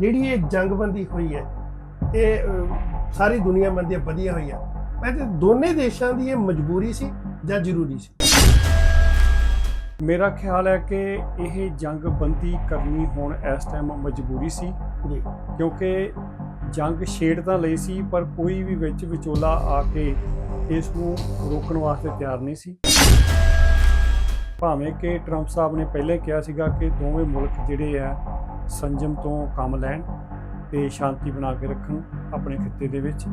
ਜਿਹੜੀ ਇਹ ਜੰਗਬੰਦੀ ਹੋਈ ਹੈ ਇਹ ਸਾਰੀ ਦੁਨੀਆ ਮੰਦੀ ਵਧੀਆ ਹੋਈ ਹੈ। ਮੈਂ ਤੇ ਦੋਨੇ ਦੇਸ਼ਾਂ ਦੀ ਇਹ ਮਜਬੂਰੀ ਸੀ ਜਾਂ ਜ਼ਰੂਰੀ ਸੀ? ਮੇਰਾ ਖਿਆਲ ਹੈ ਕਿ ਇਹ ਜੰਗ ਬੰਦੀ ਕਰਨੀ ਹੁਣ ਇਸ ਟਾਈਮ ਮਜਬੂਰੀ ਸੀ। ਕਿਉਂਕਿ ਜੰਗ ਛੇੜ ਤਾਂ ਲਈ ਸੀ ਪਰ ਕੋਈ ਵੀ ਵਿੱਚ ਵਿਚੋਲਾ ਆ ਕੇ ਇਸ ਨੂੰ ਰੋਕਣ ਵਾਸਤੇ ਤਿਆਰ ਨਹੀਂ ਸੀ। ਭਾਵੇਂ ਕਿ ਟਰੰਪ ਸਾਹਿਬ ਨੇ ਪਹਿਲੇ ਕਿਹਾ ਸੀਗਾ ਕਿ ਦੋਵੇਂ ਮੁਲਕ ਜਿਹੜੇ ਆ ਸੰਜਮ ਤੋਂ ਕੰਮ ਲੈਣ ਤੇ ਸ਼ਾਂਤੀ ਬਣਾ ਕੇ ਰੱਖਣ ਆਪਣੇ ਖਿੱਤੇ ਦੇ ਵਿੱਚ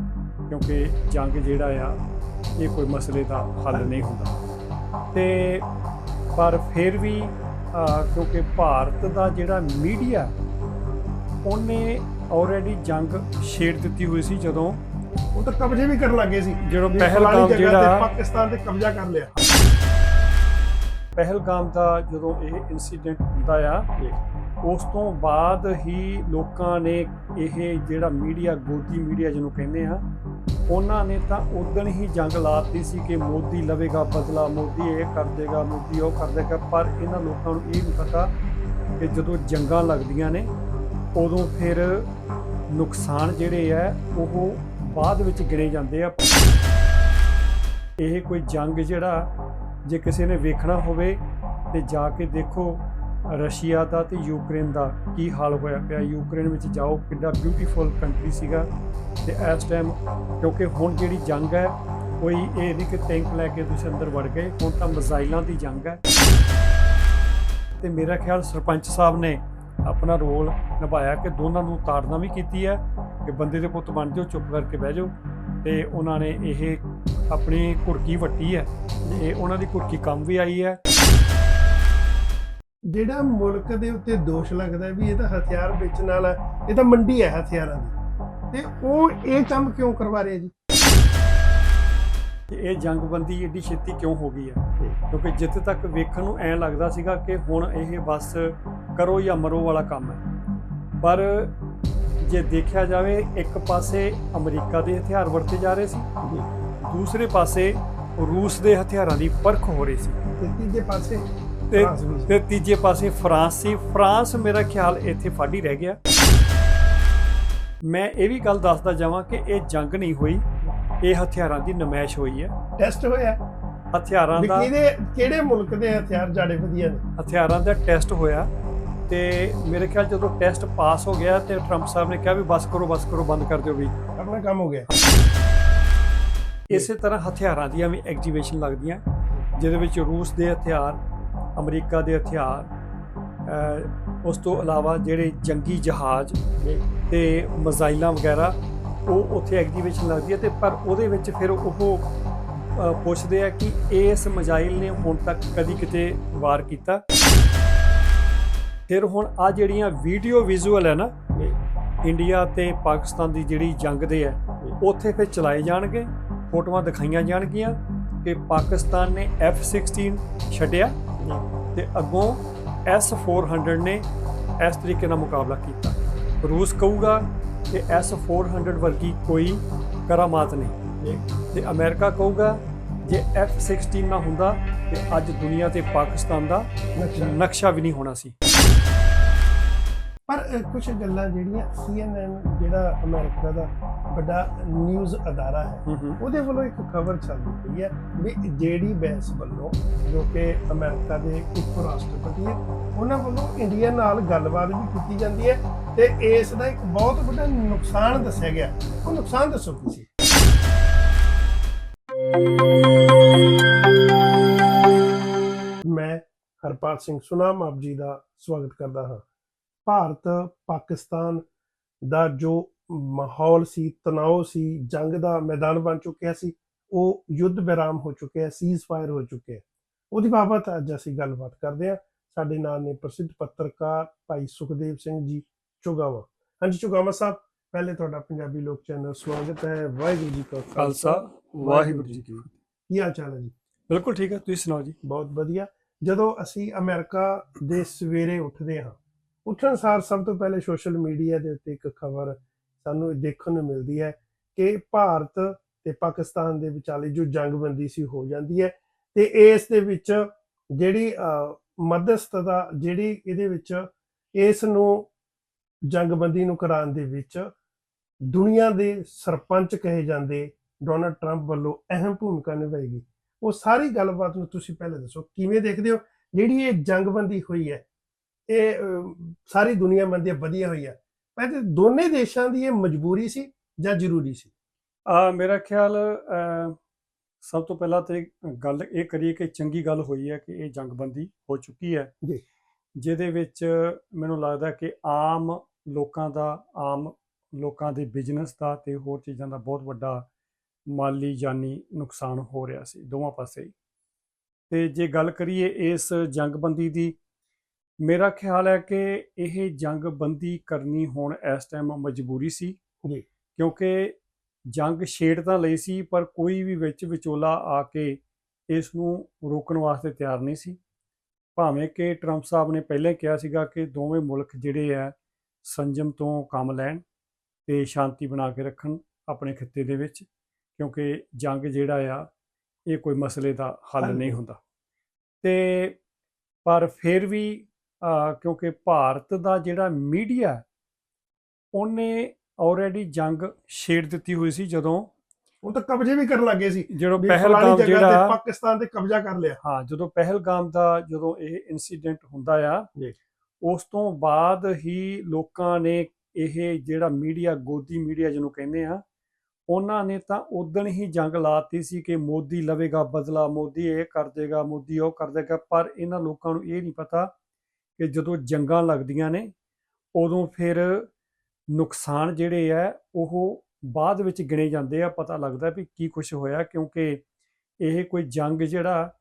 ਕਿਉਂਕਿ ਜੰਗ ਜਿਹੜਾ ਆ ਇਹ ਕੋਈ ਮਸਲੇ ਦਾ ਹੱਲ ਨਹੀਂ ਹੁੰਦਾ। ਤੇ ਪਰ ਫਿਰ ਵੀ ਕਿਉਂਕਿ ਭਾਰਤ ਦਾ ਜਿਹੜਾ ਮੀਡੀਆ ਉਹਨੇ ਆਲਰੇਡੀ ਜੰਗ ਛੇੜ ਦਿੱਤੀ ਹੋਈ ਸੀ ਜਦੋਂ ਉਹ ਤਾਂ ਕਬਜ਼ੇ ਵੀ ਕਰਨ ਲੱਗੇ ਸੀ। ਜਦੋਂ ਤੇ ਜਿਹੜਾ ਪਾਕਿਸਤਾਨ ਤੇ ਕਬਜ਼ਾ ਕਰ ਲਿਆ। ਪਹਿਲਗਾਮ ਦਾ ਜਦੋਂ ਇਹ ਇਨਸੀਡੈਂਟ ਹੁੰਦਾ ਆ ਉਸ ਤੋਂ ਬਾਅਦ ਹੀ ਲੋਕਾਂ ਨੇ ਇਹ ਜਿਹੜਾ ਮੀਡੀਆ, ਗੋਦੀ ਮੀਡੀਆ ਜਿਹਨੂੰ ਕਹਿੰਦੇ ਆ, ਉਹਨਾਂ ਨੇ ਤਾਂ ਉਦੋਂ ਹੀ ਜੰਗ ਲਾਤੀ ਸੀ ਕਿ ਮੋਦੀ ਲਵੇਗਾ ਬਦਲਾ, ਮੋਦੀ ਇਹ ਕਰ ਦੇਗਾ, ਮੋਦੀ ਉਹ ਕਰ ਦੇਗਾ, ਪਰ ਇਹਨਾਂ ਲੋਕਾਂ ਨੂੰ ਇਹ ਨਹੀਂ ਪਤਾ ਕਿ ਜਦੋਂ ਜੰਗਾਂ ਲੱਗਦੀਆਂ ਨੇ, ਉਦੋਂ ਫਿਰ ਨੁਕਸਾਨ ਜਿਹੜੇ ਆ, ਉਹ ਬਾਅਦ ਵਿੱਚ ਗਿਣੇ ਜਾਂਦੇ ਆ। ਇਹ ਕੋਈ ਜੰਗ ਜਿਹੜਾ ਜੇ ਕਿਸੇ ਨੇ ਵੇਖਣਾ ਹੋਵੇ ਤੇ ਜਾ ਕੇ ਦੇਖੋ ਰਸ਼ੀਆ ਦਾ ਤੇ ਯੂਕਰੇਨ ਦਾ ਕੀ ਹਾਲ ਹੋਇਆ ਪਿਆ। ਯੂਕਰੇਨ ਵਿੱਚ ਜਾਓ, ਕਿੰਨਾ ਬਿਊਟੀਫੁਲ ਕੰਟਰੀ ਸੀਗਾ ਤੇ ਇਸ ਟਾਈਮ ਕਿਉਂਕਿ ਹੁਣ ਜਿਹੜੀ ਜੰਗ ਹੈ, ਕੋਈ ਇਹ ਨਹੀਂ ਕਿ ਟੈਂਕ ਲੈ ਕੇ ਤੁਸੀਂ ਅੰਦਰ ਵੜ ਗਏ, ਹੁਣ ਤਾਂ ਮਿਜ਼ਾਈਲਾਂ ਦੀ ਜੰਗ ਹੈ। ਤੇ ਮੇਰਾ ਖਿਆਲ ਸਰਪੰਚ ਸਾਹਿਬ ਨੇ ਆਪਣਾ ਰੋਲ ਨਿਭਾਇਆ ਕਿ ਦੋਨਾਂ ਨੂੰ ਤਾੜਨਾ ਵੀ ਕੀਤੀ ਹੈ, ਕਿ ਬੰਦੇ ਦੇ ਪੁੱਤ ਬਣ ਜਾਓ, ਚੁੱਪ ਕਰਕੇ ਬਹਿ ਜਾਓ। ਤੇ ਉਹਨਾਂ ਨੇ ਇਹ ਆਪਣੀ ਘੁਰਕੀ ਵੱਟੀ ਹੈ ਤੇ ਉਹਨਾਂ ਦੀ ਘੁਰਕੀ ਕੰਮ ਵੀ ਆਈ ਹੈ। ਜਿਹੜਾ ਮੁਲਕ ਦੇ ਉੱਤੇ ਦੋਸ਼ ਲੱਗਦਾ ਵੀ ਇਹ ਤਾਂ ਹਥਿਆਰ ਵੇਚਣ ਵਾਲਾ ਇਹ ਤਾਂ ਮੰਡੀ ਹੈ ਹਥਿਆਰਾਂ ਦੀ। ਤੇ ਉਹ ਇਹ ਕੰਮ ਕਿਉਂ ਕਰਵਾ ਰਿਹਾ ਜੀ? ਇਹ ਜੰਗਬੰਦੀ ਏਡੀ ਛੇਤੀ ਕਿਉਂ ਹੋ ਗਈ ਹੈ? ਕਿਉਂਕਿ ਜਿੱਥੇ ਤੱਕ ਵੇਖਣ ਨੂੰ ਐਂ ਲੱਗਦਾ ਸੀਗਾ ਕਿ ਹੁਣ ਇਹ ਬਸ ਕਰੋ ਜਾਂ ਮਰੋ ਵਾਲਾ ਕੰਮ ਹੈ। ਪਰ ਜੇ ਦੇਖਿਆ ਜਾਵੇ ਇੱਕ ਪਾਸੇ ਅਮਰੀਕਾ ਦੇ ਹਥਿਆਰ ਵਰਤੇ ਜਾ ਰਹੇ ਸੀ ਦੂਸਰੇ ਪਾਸੇ ਰੂਸ ਦੇ ਹਥਿਆਰਾਂ ਦੀ ਪਰਖ ਹੋ ਰਹੀ ਸੀ। ਤੇ ਤੀਜੇ ਪਾਸੇ ਤੇ ਫਰਾਂਸ ਵੀ ਸੀ। ਤੇ ਤੀਜੇ ਪਾਸੇ ਫਰਾਂਸ ਸੀ। ਫਰਾਂਸ ਮੇਰਾ ਖਿਆਲ ਇੱਥੇ ਫਾਡੀ ਰਹਿ ਗਿਆ। ਮੈਂ ਇਹ ਵੀ ਗੱਲ ਦੱਸਦਾ ਜਾਵਾਂ ਕਿ ਇਹ ਜੰਗ ਨਹੀਂ ਹੋਈ। ਇਹ ਹਥਿਆਰਾਂ ਦੀ ਨਮਾਇਸ਼ ਹੋਈ ਹੈ। ਟੈਸਟ ਹੋਇਆ। ਹਥਿਆਰਾਂ ਵੀ ਦਾ ਕਿਹਦੇ ਕਿਹੜੇ ਮੁਲਕ ਦੇ ਹਥਿਆਰ ਜਾੜੇ ਵਧੀਆ ਨੇ? ਹਥਿਆਰਾਂ ਦਾ ਟੈਸਟ ਹੋਇਆ। ਤੇ ਮੇਰੇ ਖਿਆਲ ਜਦੋਂ ਟੈਸਟ ਪਾਸ ਹੋ ਗਿਆ ਤੇ ਟਰੰਪ ਸਾਹਿਬ ਨੇ ਕਿਹਾ ਵੀ ਬਸ ਕਰੋ ਬਸ ਕਰੋ ਬੰਦ ਕਰ ਦਿਓ ਵੀ। ਆਪਣਾ ਕੰਮ ਹੋ ਗਿਆ। ਇਸੇ ਤਰ੍ਹਾਂ ਹਥਿਆਰਾਂ ਦੀਆਂ ਵੀ ਐਗਜੀਬਿਸ਼ਨ ਲੱਗਦੀਆਂ ਜਿਹਦੇ ਵਿੱਚ ਰੂਸ ਦੇ ਹਥਿਆਰ ਅਮਰੀਕਾ ਦੇ ਹਥਿਆਰ ਉਸ ਤੋਂ ਇਲਾਵਾ ਜਿਹੜੇ ਜੰਗੀ ਜਹਾਜ਼ ਤੇ ਮਿਜ਼ਾਈਲਾਂ ਵਗੈਰਾ ਉਹ ਉੱਥੇ ਐਗਜੀਬਿਸ਼ਨ ਲੱਗਦੀ ਹੈ ਤੇ ਪਰ ਉਹਦੇ ਵਿੱਚ ਫਿਰ ਉਹ ਪੁੱਛਦੇ ਆ ਕਿ ਇਸ ਮਿਜ਼ਾਈਲ ਨੇ ਹੁਣ ਤੱਕ ਕਦੀ ਕਿਤੇ ਵਾਰ ਕੀਤਾ। ਫਿਰ ਹੁਣ ਆ ਜਿਹੜੀਆਂ ਵੀਡੀਓ ਵਿਜ਼ੂਅਲ ਹੈ ਨਾ ਇੰਡੀਆ ਤੇ ਪਾਕਿਸਤਾਨ ਦੀ ਜਿਹੜੀ ਜੰਗ ਦੇ ਹੈ ਉੱਥੇ ਫਿਰ ਚਲਾਏ ਜਾਣਗੇ। ਫੋਟੋਆਂ ਦਿਖਾਈਆਂ ਜਾਣਗੀਆਂ ਕਿ ਪਾਕਿਸਤਾਨ ਨੇ F16 ਛੱਡਿਆ ਤੇ ਅੱਗੋਂ S400 ਨੇ ਇਸ ਤਰੀਕੇ ਨਾਲ ਮੁਕਾਬਲਾ ਕੀਤਾ ਰੂਸ ਕਹੂਗਾ ਕਿ S400 ਵਰਗੀ ਕੋਈ ਕਰਾਮਾਤ ਨਹੀਂ ਤੇ ਅਮਰੀਕਾ ਕਹੂਗਾ ਜੇ F16 ਨਾ ਹੁੰਦਾ ਤੇ ਅੱਜ ਦੁਨੀਆ ਤੇ ਪਾਕਿਸਤਾਨ ਦਾ ਨਕਸ਼ਾ। ਨਕਸ਼ਾ ਵੀ ਨਹੀਂ ਹੋਣਾ ਸੀ ਪਰ ਕੁਝ ਗੱਲਾਂ ਜਿਹੜੀਆਂ CNN ਜਿਹੜਾ ਅਮਰੀਕਾ ਦਾ ਵੱਡਾ ਨਿਊਜ਼ ਅਦਾਰਾ ਹੈ ਉਹਦੇ ਵੱਲੋਂ ਇੱਕ ਖਬਰ ਚੱਲਦੀ ਪਈ ਹੈ ਵੀ ਜੇਡੀ ਬੈਂਸ ਵੱਲੋਂ ਜੋ ਕਿ ਅਮਰੀਕਾ ਦੇ ਉਪ ਰਾਸ਼ਟਰਪਤੀ ਹੈ ਉਹਨਾਂ ਵੱਲੋਂ ਇੰਡੀਆ ਨਾਲ ਗੱਲਬਾਤ ਵੀ ਕੀਤੀ ਜਾਂਦੀ ਹੈ ਤੇ ਇਸ ਦਾ ਇੱਕ ਬਹੁਤ ਵੱਡਾ ਨੁਕਸਾਨ ਦੱਸਿਆ ਗਿਆ। ਉਹ ਨੁਕਸਾਨ ਦੱਸੋ ਕੀ ਸੀ? ਮੈਂ ਹਰਪਾਲ ਸਿੰਘ ਸੁਨਾਮ ਆਪ ਜੀ ਦਾ ਸਵਾਗਤ ਕਰਦਾ ਹਾਂ। ਭਾਰਤ ਪਾਕਿਸਤਾਨ ਦਾ ਜੋ ਮਾਹੌਲ ਸੀ ਤਣਾਅ ਸੀ ਜੰਗ ਦਾ ਮੈਦਾਨ ਬਣ ਚੁੱਕਿਆ ਸੀ ਉਹ ਯੁੱਧ ਵਿਰਾਮ ਹੋ ਚੁੱਕਿਆ ਸੀਜ਼ ਫਾਇਰ ਹੋ ਚੁੱਕਿਆ ਉਹਦੀ ਬਾਬਤ ਅੱਜ ਅਸੀਂ ਗੱਲਬਾਤ ਕਰਦੇ ਹਾਂ। ਸਾਡੇ ਨਾਲ ਨੇ ਪ੍ਰਸਿੱਧ ਪੱਤਰਕਾਰ ਭਾਈ ਸੁਖਦੇਵ ਸਿੰਘ ਜੀ ਚੁਗਾਵਾ। ਹਾਂਜੀ ਚੁਗਾਵਾ ਸਾਹਿਬ ਪਹਿਲੇ ਤੁਹਾਡਾ ਪੰਜਾਬੀ ਲੋਕ ਚੈਨਲ ਸਵਾਗਤ ਹੈ। ਵਾਹਿਗੁਰੂ ਜੀ ਕਾ ਖਾਲਸਾ। ਵਾਹਿਗੁਰੂ ਜੀ ਕੀ ਫਤਿਹ। ਕੀ ਹਾਲ ਚਾਲ ਹੈ ਜੀ? ਬਿਲਕੁਲ ਠੀਕ ਹੈ। ਤੁਸੀਂ ਸੁਣਾਓ ਜੀ? ਬਹੁਤ ਵਧੀਆ। ਜਦੋਂ ਅਸੀਂ ਅਮਰੀਕਾ ਦੇ ਸਵੇਰੇ ਉੱਠਦੇ ਹਾਂ ਉੱਠਣ ਸਾਰ ਸਭ ਤੋਂ ਪਹਿਲੇ ਸੋਸ਼ਲ ਮੀਡੀਆ ਦੇ ਉੱਤੇ ਇੱਕ ਖਬਰ ਸਾਨੂੰ ਦੇਖਣ ਨੂੰ ਮਿਲਦੀ ਹੈ ਕਿ ਭਾਰਤ ਤੇ ਪਾਕਿਸਤਾਨ ਦੇ ਵਿਚਾਲੇ ਜੋ ਜੰਗਬੰਦੀ ਸੀ ਹੋ ਜਾਂਦੀ ਹੈ ਤੇ ਇਸ ਦੇ ਵਿੱਚ ਜਿਹੜੀ ਅਹ, ਮੱਧਸਥਤਾ ਜਿਹੜੀ ਇਹਦੇ ਵਿੱਚ ਇਸ ਨੂੰ ਜੰਗਬੰਦੀ ਨੂੰ ਕਰਾਉਣ ਦੇ ਵਿੱਚ ਦੁਨੀਆ ਦੇ ਸਰਪੰਚ ਕਹੇ ਜਾਂਦੇ ਡੋਨਲਡ ਟਰੰਪ ਵੱਲੋਂ ਅਹਿਮ ਭੂਮਿਕਾ ਨਿਭਾਏਗੀ ਉਹ ਸਾਰੀ ਗੱਲਬਾਤ ਨੂੰ ਤੁਸੀਂ ਪਹਿਲੇ ਦੱਸੋ ਕਿਵੇਂ ਦੇਖਦੇ ਹੋ? ਜਿਹੜੀ ਇਹ ਜੰਗਬੰਦੀ ਹੋਈ ਹੈ ਇਹ ਸਾਰੀ ਦੁਨੀਆ ਮੰਦੀ ਵਧੀਆ ਹੋਈ ਹੈ। ਪਹਿਲੇ ਦੋਨੇ ਦੇਸ਼ਾਂ ਦੀ ਇਹ ਮਜਬੂਰੀ ਸੀ ਜਾਂ ਜ਼ਰੂਰੀ ਸੀ? ਆ ਮੇਰਾ ਖਿਆਲ ਸਭ ਤੋਂ ਪਹਿਲਾਂ ਤੇ ਗੱਲ ਇਹ ਕਰੀਏ ਕਿ ਚੰਗੀ ਗੱਲ ਹੋਈ ਹੈ ਕਿ ਇਹ ਜੰਗਬੰਦੀ ਹੋ ਚੁੱਕੀ ਹੈ। ਜੀ। ਜਿਹਦੇ ਵਿੱਚ ਮੈਨੂੰ ਲੱਗਦਾ ਕਿ ਆਮ ਲੋਕਾਂ ਦਾ ਆਮ ਲੋਕਾਂ ਦੇ ਬਿਜ਼ਨਸ ਦਾ ਤੇ ਹੋਰ ਚੀਜ਼ਾਂ ਦਾ ਬਹੁਤ ਵੱਡਾ ਮਾਲੀ ਜਾਨੀ ਨੁਕਸਾਨ ਹੋ ਰਿਹਾ ਸੀ ਦੋਵਾਂ ਪਾਸੇ। ਹੀ ਤੇ ਜੇ ਗੱਲ ਕਰੀਏ ਇਸ ਜੰਗਬੰਦੀ ਦੀ ਮੇਰਾ ਖਿਆਲ ਹੈ ਕਿ ਇਹ ਜੰਗਬੰਦੀ ਕਰਨੀ ਹੁਣ ਇਸ ਟਾਈਮ ਮਜਬੂਰੀ ਸੀ ਜੀ। ਕਿਉਂਕਿ ਜੰਗ ਛੇੜ ਤਾਂ ਲਈ ਸੀ ਪਰ ਕੋਈ ਵੀ ਵਿੱਚ ਵਿਚੋਲਾ ਆ ਕੇ ਇਸ ਨੂੰ ਰੋਕਣ ਵਾਸਤੇ ਤਿਆਰ ਨਹੀਂ ਸੀ ਭਾਵੇਂ ਕਿ ਟਰੰਪ ਸਾਹਿਬ ਨੇ ਪਹਿਲਾਂ ਕਿਹਾ ਸੀਗਾ ਕਿ ਦੋਵੇਂ ਮੁਲਕ ਜਿਹੜੇ ਆ ਸੰਜਮ ਤੋਂ ਕੰਮ ਲੈਣ ਤੇ ਸ਼ਾਂਤੀ ਬਣਾ ਕੇ ਰੱਖਣ ਆਪਣੇ ਖਿੱਤੇ ਦੇ ਵਿੱਚ ਕਿਉਂਕਿ ਜੰਗ ਜਿਹੜਾ ਆ ਇਹ ਕੋਈ ਮਸਲੇ ਦਾ ਹੱਲ ਨਹੀਂ। ਹੁੰਦਾ ਤੇ ਪਰ ਫਿਰ ਵੀ ਕਿਉਂਕਿ ਭਾਰਤ ਦਾ ਜਿਹੜਾ ਮੀਡੀਆ ਉਹਨੇ ਆਲਰੇਡੀ ਜੰਗ ਛੇੜ ਦਿੱਤੀ ਹੋਈ ਸੀ ਜਦੋਂ ਉਹ ਤਾਂ ਕਬਜ਼ੇ ਵੀ ਕਰਨ ਲੱਗੇ ਸੀ ਜਦੋਂ ਪਹਿਲਗਾਮ ਜਿਹੜਾ ਪਾਕਿਸਤਾਨ ਤੇ ਕਬਜ਼ਾ ਕਰ ਲਿਆ ਹਾਂ ਜਦੋਂ ਪਹਿਲਗਾਮ ਦਾ ਜਦੋਂ ਇਹ ਇਨਸੀਡੈਂਟ ਹੁੰਦਾ ਆ। ਉਸ ਤੋਂ ਬਾਅਦ ਹੀ ਲੋਕਾਂ ਨੇ ਇਹ ਜਿਹੜਾ ਮੀਡੀਆ ਗੋਦੀ ਮੀਡੀਆ ਜਿਹਨੂੰ ਕਹਿੰਦੇ ਆ ਉਹਨਾਂ ਨੇ ਤਾਂ ਉਦੋਂ ਹੀ ਜੰਗ ਲਾਤੀ ਸੀ ਕਿ ਮੋਦੀ ਲਵੇਗਾ ਬਦਲਾ ਮੋਦੀ ਇਹ ਕਰ ਦੇਗਾ ਮੋਦੀ ਉਹ ਕਰ ਦੇਗਾ ਪਰ ਇਹਨਾਂ ਲੋਕਾਂ ਨੂੰ ਇਹ ਨਹੀਂ ਪਤਾ ਕਿ ਜਦੋਂ ਜੰਗਾਂ ਲੱਗਦੀਆਂ ਨੇ ਉਦੋਂ ਫਿਰ ਨੁਕਸਾਨ ਜਿਹੜੇ ਆ ਉਹ ਬਾਅਦ ਵਿੱਚ ਗਿਣੇ ਜਾਂਦੇ ਆ ਪਤਾ ਲੱਗਦਾ ਵੀ ਕੀ ਕੁਝ ਹੋਇਆ ਕਿਉਂਕਿ ਇਹ ਕੋਈ ਜੰਗ ਜਿਹੜਾ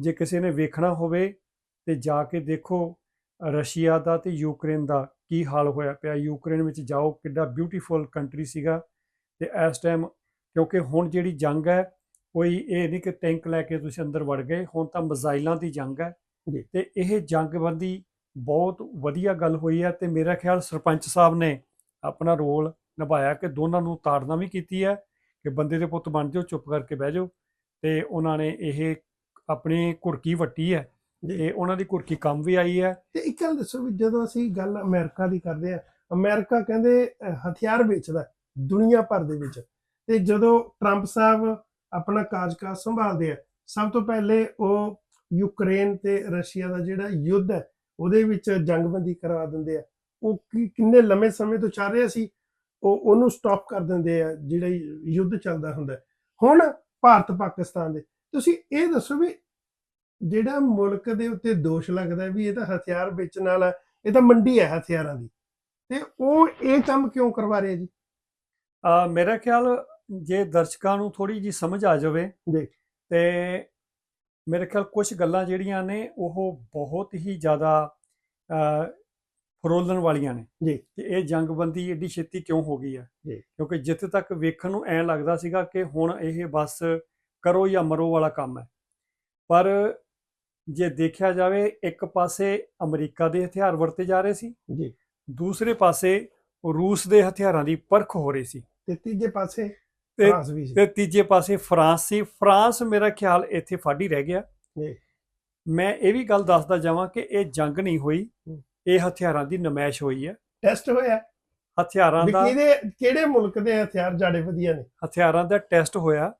ਜੇ ਕਿਸੇ ਨੇ ਵੇਖਣਾ ਹੋਵੇ ਤੇ ਜਾ ਕੇ ਦੇਖੋ ਰਸ਼ੀਆ ਦਾ ਤੇ ਯੂਕਰੇਨ ਦਾ ਕੀ ਹਾਲ ਹੋਇਆ ਪਿਆ ਯੂਕਰੇਨ ਵਿੱਚ ਜਾਓ ਕਿੱਡਾ ਬਿਊਟੀਫੁਲ ਕੰਟਰੀ ਸੀਗਾ ਤੇ ਇਸ ਟਾਈਮ ਕਿਉਂਕਿ ਹੁਣ ਜਿਹੜੀ ਜੰਗ ਹੈ ਕੋਈ ਇਹ ਨਹੀਂ ਕਿ ਟੈਂਕ ਲੈ ਕੇ ਤੁਸੀਂ ਅੰਦਰ ਵੜ ਗਏ ਹੁਣ ਤਾਂ ਮਿਜ਼ਾਈਲਾਂ ਦੀ ਜੰਗ ਹੈ। ਤੇ ਇਹ ਜੰਗਬੰਦੀ ਬਹੁਤ ਵਧੀਆ ਗੱਲ ਹੋਈ ਹੈ ਤੇ ਮੇਰਾ ਖਿਆਲ ਸਰਪੰਚ ਸਾਹਿਬ ਨੇ ਆਪਣਾ ਰੋਲ ਨਿਭਾਇਆ ਕਿ ਦੋਨਾਂ ਨੂੰ ਤਾੜਨਾ ਵੀ ਕੀਤੀ ਹੈ ਕਿ ਬੰਦੇ ਦੇ ਪੁੱਤ ਬਣ ਜਾਓ ਚੁੱਪ ਕਰਕੇ ਬਹਿ ਜਾਓ ਤੇ ਉਹਨਾਂ ਨੇ ਇਹ ਆਪਣੀ ਘੁਰਕੀ ਵੱਟੀ ਹੈ। ਤੇ ਉਹਨਾਂ ਦੀ ਘੁਰਕੀ ਕੰਮ ਵੀ ਆਈ ਹੈ ਤੇ ਇੱਕ ਗੱਲ ਦੱਸੋ ਵੀ ਜਦੋਂ ਅਸੀਂ ਗੱਲ ਅਮਰੀਕਾ ਦੀ ਕਰਦੇ ਆ ਅਮਰੀਕਾ ਕਹਿੰਦੇ ਹਥਿਆਰ ਵੇਚਦਾ ਦੁਨੀਆ ਭਰ ਦੇ ਵਿੱਚ ਤੇ ਜਦੋਂ ਟਰੰਪ ਸਾਹਿਬ ਆਪਣਾ ਕਾਰਜਕਾਲ ਸੰਭਾਲਦੇ ਆ ਸਭ ਤੋਂ ਪਹਿਲੇ ਉਹ ਯੂਕਰੇਨ ਤੇ ਰਸ਼ੀਆ ਦਾ ਜਿਹੜਾ ਯੁੱਧ ਹੈ ਉਹਦੇ ਵਿੱਚ ਜੰਗਬੰਦੀ ਕਰਵਾ ਦਿੰਦੇ ਆ ਉਹ ਕੀ- ਕਿੰਨੇ ਲੰਮੇ ਸਮੇਂ ਤੋਂ ਚੱਲ ਰਿਹਾ ਸੀ ਉਹ ਉਹਨੂੰ ਸਟਾਪ ਕਰ ਦਿੰਦੇ ਆ ਜਿਹੜਾ ਯੁੱਧ ਚੱਲਦਾ ਹੁੰਦਾ। ਹੁਣ ਭਾਰਤ ਪਾਕਿਸਤਾਨ ਦੇ ਤੁਸੀਂ ਇਹ ਦੱਸੋ ਵੀ ਜਿਹੜਾ ਮੁਲਕ ਦੇ ਉੱਤੇ ਦੋਸ਼ ਲੱਗਦਾ ਵੀ ਇਹ ਤਾਂ ਹਥਿਆਰ ਵੇਚਣ ਵਾਲਾ ਇਹ ਤਾਂ ਮੰਡੀ ਹੈ ਹਥਿਆਰਾਂ ਦੀ ਤੇ ਉਹ ਇਹ ਕੰਮ ਕਿਉਂ ਕਰਵਾ ਰਿਹਾ ਜੀ ਅ, ਮੇਰਾ ਖਿਆਲ ਜੇ ਦਰਸ਼ਕਾਂ ਨੂੰ ਥੋੜੀ ਜੀ ਸਮਝ ਆ ਜਾਵੇ ਜੀ। ਤੇ ਮੇਰੇ ਖਿਆਲ ਕੁਝ ਗੱਲਾਂ ਜਿਹੜੀਆਂ ਨੇ ਉਹ ਬਹੁਤ ਹੀ ਜ਼ਿਆਦਾ ਫਰੋਲਣ ਵਾਲੀਆਂ ਨੇ। ਜੀ। ਕਿ ਇਹ ਜੰਗਬੰਦੀ ਏਡੀ ਛੇਤੀ ਕਿਉਂ ਹੋ ਗਈ ਹੈ। ਕਿਉਂਕਿ ਜਿੱਥੇ ਤੱਕ ਵੇਖਣ ਨੂੰ ਐਂ ਲੱਗਦਾ ਸੀਗਾ ਕਿ ਹੁਣ ਇਹ ਬਸ ਕਰੋ ਜਾਂ ਮਰੋ ਵਾਲਾ ਕੰਮ ਹੈ। ਪਰ ਜੇ ਦੇਖਿਆ ਜਾਵੇ ਇੱਕ ਪਾਸੇ ਅਮਰੀਕਾ ਦੇ ਹਥਿਆਰ ਵਰਤੇ ਜਾ ਰਹੇ ਸੀ। ਜੀ। ਦੂਸਰੇ ਪਾਸੇ ਰੂਸ ਦੇ ਹਥਿਆਰਾਂ ਦੀ ਪਰਖ ਹੋ ਰਹੀ ਸੀ। ਤੇ ਤੀਜੇ ਪਾਸੇ ਤੇ ਫਰਾਂਸ ਵੀ ਸੀ। ਤੇ ਤੀਜੇ ਪਾਸੇ ਫਰਾਂਸ ਸੀ। ਫਰਾਂਸ ਮੇਰਾ ਖਿਆਲ ਇੱਥੇ ਫਾਡੀ ਰਹਿ ਗਿਆ। ਜੀ। ਮੈਂ ਇਹ ਵੀ ਗੱਲ ਦੱਸਦਾ ਜਾਵਾਂ ਕਿ ਇਹ ਜੰਗ ਨਹੀਂ ਹੋਈ। ਇਹ ਹਥਿਆਰਾਂ ਦੀ ਨਮਾਇਸ਼ ਹੋਈ ਹੈ। ਟੈਸਟ ਹੋਇਆ? ਹਥਿਆਰਾਂ ਦਾ ਕਿਹਦੇ ਕਿਹੜੇ ਮੁਲਕ ਦੇ ਹਥਿਆਰ ਜਾੜੇ ਵਧੀਆ ਨੇ? ਹਥਿਆਰਾਂ ਦਾ ਟੈਸਟ ਹੋਇਆ